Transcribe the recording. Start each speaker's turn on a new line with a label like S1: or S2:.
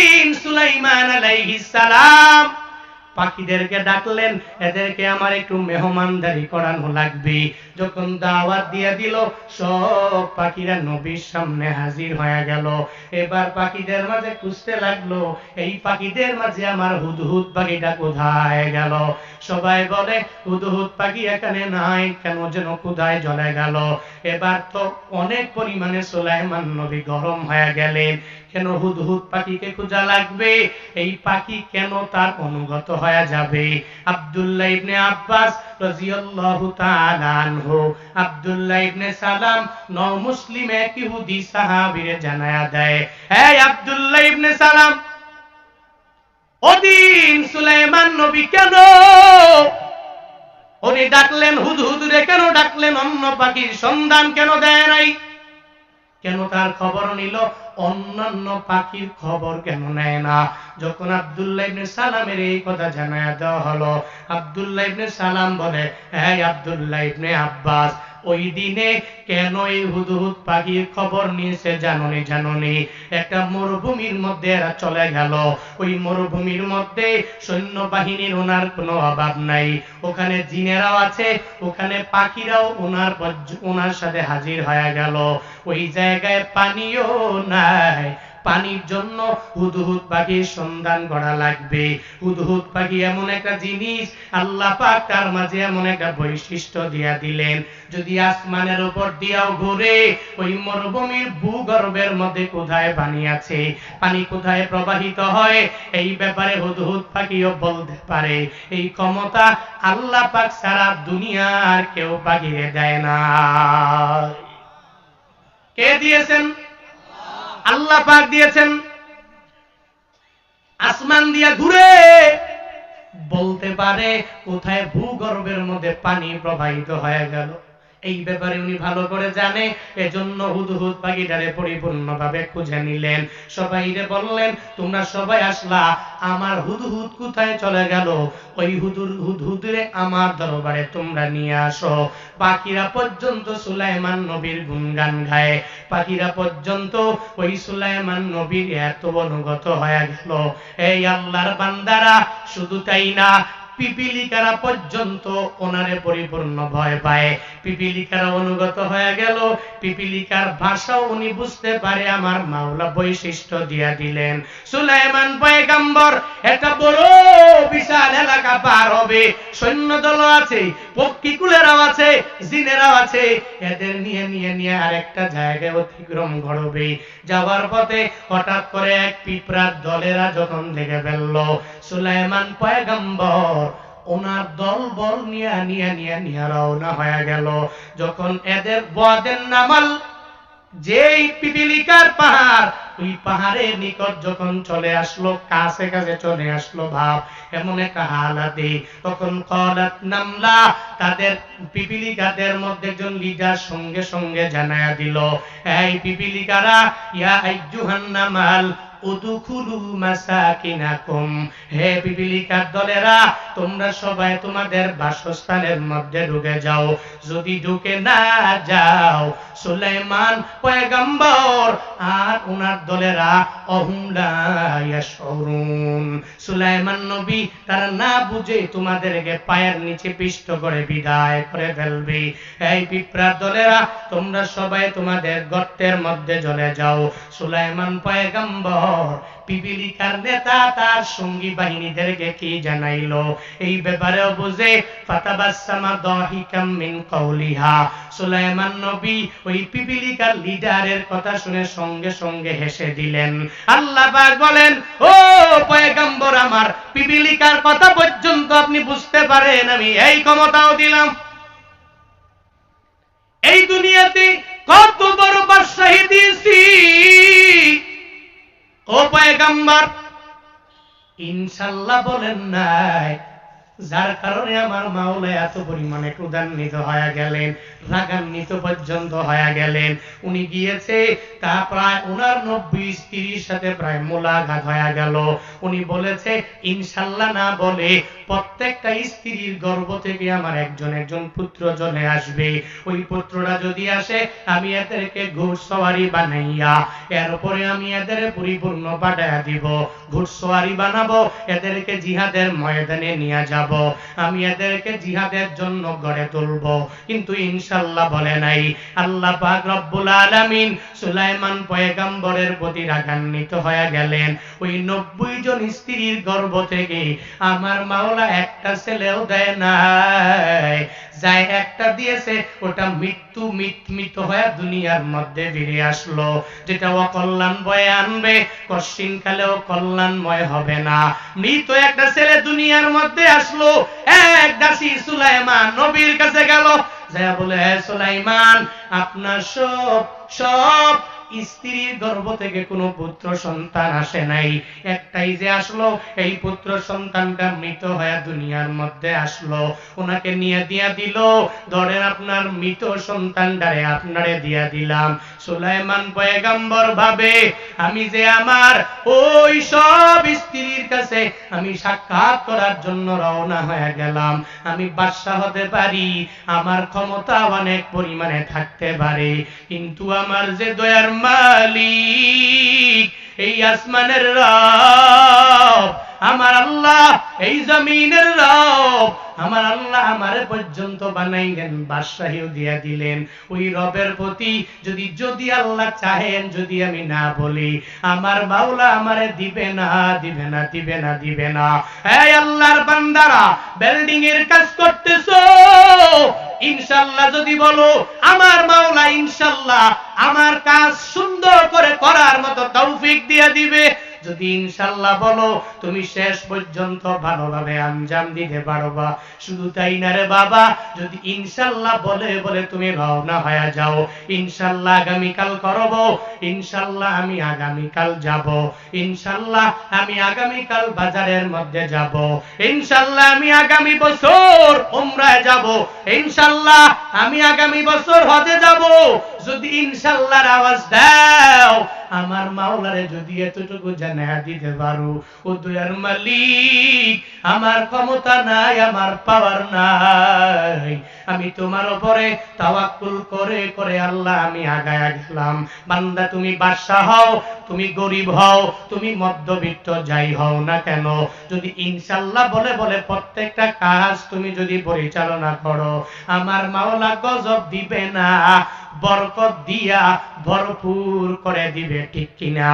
S1: দিন সুলাইমান আলাইহিস সালাম। পাখিদেরকে ডাকলেন এদেরকে আমার একটু মেহমানদারি করানো লাগবে। যখন দাওয়াত দিয়ে দিল, সব পাখিরা নবীর সামনে হাজির হয়ে গেল। এবার পাখিদের মাঝে খুঁজতে লাগল, এই পাখিদের মাঝে আমার হুদহুদ পাখিটা কোথায় গেল? সবাই বলে, হুদহুদ পাখি এখানে নাই, কেন যেন কোথায় জ্বলে গেল? এবার তো অনেক পরিমাণে সোলাইমান নবী গরম হয়ে গেলেন। কেন হুদহুদ পাখিকে খোঁজা লাগবে? এই পাখি কেন তার অনুগত হয়ে যাবে? আব্দুল্লাহ ইবনে আব্বাস রাদিয়াল্লাহু তাআলা আনহু। আব্দুল্লাহ ইবনে সালাম নও মুসলিম এক ইহুদি সাহাবীরে জানায়া দেয়, এই আব্দুল্লাহ ইবনে সালাম, ওদিন সুলাইমান নবী কেন? উনি ডাকলেন হুদহুদুরে কেন ডাকলেন? অন্য পাখির সন্ধান কেন দেয় নাই? কেন তার খবর নিল? অন্যান্য পাখির খবর কেন নেয় না? যখন আবদুল্লাহ সালামের এই কথা জানায় দেওয়া হলো, আবদুল্লাহ সালাম বলে হ্যাঁ আব্দুল্লাহ আব্বাস ওই দিনে কেন এই হুদহুদ পাখির খবর নিয়েছে জাননি জাননি? একটা মরুভূমির মধ্যে এরা চলে গেল। ওই মরুভূমির মধ্যে সৈন্য বাহিনীর ওনার কোনো অভাব নাই। ওখানে জিনেরাও আছে, ওখানে পাখিরাও ওনার ওনার সাথে হাজির হয়ে গেল। ওই জায়গায় পানিও নাই। পানির জন্য হুদহুদ পাখির সন্ধান করা লাগবে। হুদহুদ পাখি এমন একটা জিনিস, আল্লাহ পাক তার মাঝে এমন একটা বৈশিষ্ট্য দিয়া দিলেন। যদি আসমানের উপর দিয়াও ঘুরে, ওই মরুভূমির ভূগর্ভের মধ্যে কোথায় পানি আছে? পানি কোথায় প্রবাহিত হয়? এই ব্যাপারে হুদহুদ পাখিও বলতে পারে, এই ক্ষমতা আল্লাহ পাক সারা দুনিয়ার কেউ পাখিরে দেয় না কে দিয়েছেন? আল্লাহ পাক দিয়েছেন, আসমান দিয়া ঘুরে বলতে পারে কোথায় ভূগর্ভের মধ্যে পানি প্রবাহিত হয়ে গেল। এই ব্যাপারে উনি ভালো করে জানে, এজন্য হুদহুদ পাখিটারে পরিপূর্ণভাবে খুঁজে নিলেন। সবাইরে বললেন, তোমরা সবাই আসলা, আমার হুদহুদ কোথায় চলে গেল? ওই হুদুর, হুদহুদরে আমার দরবারে তোমরা নিয়ে আসো। পাখিরা পর্যন্ত সুলাইমান নবীর গুণগান গায়। পাখিরা পর্যন্ত ওই সুলাইমান নবীর এত অনুগত হয়ে গেল। এই আল্লাহর বান্দারা, শুধু তাই না পিপিলিকারা পর্যন্ত ওনারে পরিপূর্ণ ভয় পায়। পিপিলিকারা অনুগত হয়ে গেল। পিপিলিকার ভাষাও উনি বুঝতে পারে, আমার মাওলা বৈশিষ্ট্য দিয়া দিলেন। সুলাইমান পয়গাম্বর, একটা বড় বিশাল এলাকা পার হবে। সৈন্য দল আছে পক্ষীকুলেরাও আছে, জিনেরাও আছে। এদের নিয়ে নিয়ে নিয়ে আরেকটা জায়গায় অতিক্রম করবে যাওয়ার পথে হঠাৎ করে এক পিঁপড়ার দলেরা যখন দেখে ফেলল। সুলাইমান পয়গাম্বর ওনার দল বল নিয়ে নিয়ে নিয়ে নিয়ে রওনা হয়ে গেল। যখন এদের বদের নামাল, যেই পিপিলিকার পাহাড়, ওই পাহাড়ের নিকট যখন চলে আসলো, কাছে কাছে চলে আসলো ভাব, এমন একটা হালাতে। তখন কলাত নামলা তাদের পিপিলিকাদের মধ্যে একজন লিডার সঙ্গে সঙ্গে জানায়া দিল, এই পিপিলিকারা, ইয়া আইজুহান নামাল হে পিপিলিকার দলেরা, তোমরা সবাই তোমাদের বাসস্থানের মধ্যে ঢুকে যাও। যদি ঢুকে না যাও, সুলাইমান পয়গম্বর আর দলেরা সুলাইমান নবী, তারা না বুঝে তোমাদেরকে পায়ের নিচে পিষ্ট করে বিদায় করে ফেলবে। এই পিঁপড়ার দলেরা, তোমরা সবাই তোমাদের গর্তের মধ্যে চলে যাও। সুলাইমান পয়গম্বর পিপিলিকার নেতা তার সঙ্গী বাহিনীদেরকে কি জানাইলো? এই ব্যাপারেও বুঝে দাহিকাম মিন সুলাইমান নবী ওই পিপিলিকার লিডারের কথা শুনে সঙ্গে সঙ্গে হেসে দিলেন। আল্লাহ পাক বলেন, ও পয়গম্বর আমার, পিপিলিকার কথা পর্যন্ত আপনি বুঝতে পারেন, আমি এই ক্ষমতাও দিলাম। এই দুনিয়াতে কত বড় বাদশাহী দিয়েছি। ও পয়গাম্বার ইনশাল্লাহ বলেন নাই যার কারণে আমার মাওলা এত পরিমাণে ক্রোধান্বিত হয়ে গেলেন, রাগান্বিত পর্যন্ত হয়ে গেলেন। উনি গিয়েছে, তা প্রায় ওনার নব্বই স্ত্রীর সাথে প্রায় মোলাঘাত হয়ে গেল। উনি বলেছে ইনশাল্লাহ না বলে প্রত্যেকটা স্ত্রীর গর্ভ থেকে আমার একজন একজন পুত্র চলে আসবে। ওই পুত্রটা যদি আসে, আমি এদেরকে ঘোড়সওয়ারি বানাইয়া, এরপরে আমি এদের পরিপূর্ণ পাঠাইয়া দিব। ঘোড়সওয়ারি বানাবো, এদেরকে জিহাদের ময়দানে নিয়ে যাব। আমি এদেরকে জিহাদের জন্য গড়ে তুলব। কিন্তু ইনশাল্লাহ বলে নাই, আল্লাহ পাক রব্বুল আলামিন সুলাইমান পয়গাম্বরের প্রতি রাগান্বিত হয়ে গেলেন। ওই নব্বই জন স্ত্রীর গর্ভ থেকে আমার মাওলা একটা ছেলেও দেয় নাই। যাই একটা দিয়েছে, ওটা মৃত্যু মিতমিত হয়ে দুনিয়ার মধ্যে ফিরে আসলো। যেটা অকল্যাণ বয়ে আনবে কশ্চিন কালেও কল্যাণময় হবে না। মৃত একটা ছেলে দুনিয়ার মধ্যে আসলো, এক দাসী সুলাইমান নবীর কাছে গেল যা বলে সুলাইমান, আপনার সব সব স্ত্রীর গর্ভ থেকে কোনো পুত্র সন্তান আসে নাই। একটাই যে আসলো, এই পুত্র সন্তানটা মৃত হয়ে দুনিয়ার মধ্যে আসলো। ওনাকে নিয়ে দিয়া দিল, ধরেন আপনার মৃত সন্তানটারে আপনারে দিয়া দিলাম। সুলাইমান পয়গাম্বর ভাবে, আমি যে আমার ওই সব স্ত্রীর কাছে আমি সাক্ষাৎ করার জন্য রওনা হয়ে গেলাম। আমি বাদশাহ হতে পারি, আমার ক্ষমতা অনেক পরিমাণে থাকতে পারে। কিন্তু আমার যে দয়ার মালিক, এই আসমানের রব, আমার আল্লাহ, এই জমিনের রব, আমার আল্লাহ আমারে পর্যন্ত বানাইলেন, বাদশাহীও দিয়া দিলেন। ওই রবের প্রতি যদি যদি আল্লাহ চাহেন, যদি আমি না বলি, আমার বাউলা আমারে দিবে না দিবে না দিবে না দিবে না। এই আল্লাহর বান্দারা বিল্ডিং এর কাজ করতেছো? ইনশাল্লাহ যদি বলো, আমার মাওলা ইনশাল্লাহ আমার কাজ সুন্দর করে করার মতো তৌফিক দিয়ে দিবে। যদি ইনশাল্লাহ বলো, তুমি শেষ পর্যন্ত ভালোভাবে আঞ্জাম দিতে পারবা। শুধু তাই না রে বাবা, যদি ইনশাল্লাহ বলে বলে তুমি রওনা হয়ে যাও ইনশাল্লাহ আগামীকাল করব ইনশাল্লাহ আমি আগামীকাল যাব ইনশাল্লাহ আমি আগামীকাল বাজারের মধ্যে যাব ইনশাল্লাহ আমি আগামী বছর উমরায় যাব ইনশাল্লাহ আমি আগামী বছর হজে যাব। যদি ইনশাল্লাহর আওয়াজ দাও আমার মাওলারে যদি এতটুকু জানা দিতে পারো। ও দুয়ার মালিক, আমার ক্ষমতা নাই, আমার পাওয়ার নাই। আমি তোমার উপরে তাওয়াক্কুল করে করে আল্লাহ আমি আগায় গেলাম বান্দা, তুমি বাদশাহ হও, তুমি গরিব হও, তুমি মধ্যবিত্ত যাই হও না কেন? যদি ইনশাল্লাহ বলে বলে প্রত্যেকটা কাজ তুমি যদি পরিচালনা করো, আমার মাওলা গজব দিবে না, বরকত দিয়া ভরপুর করে দিবে, ঠিক কিনা?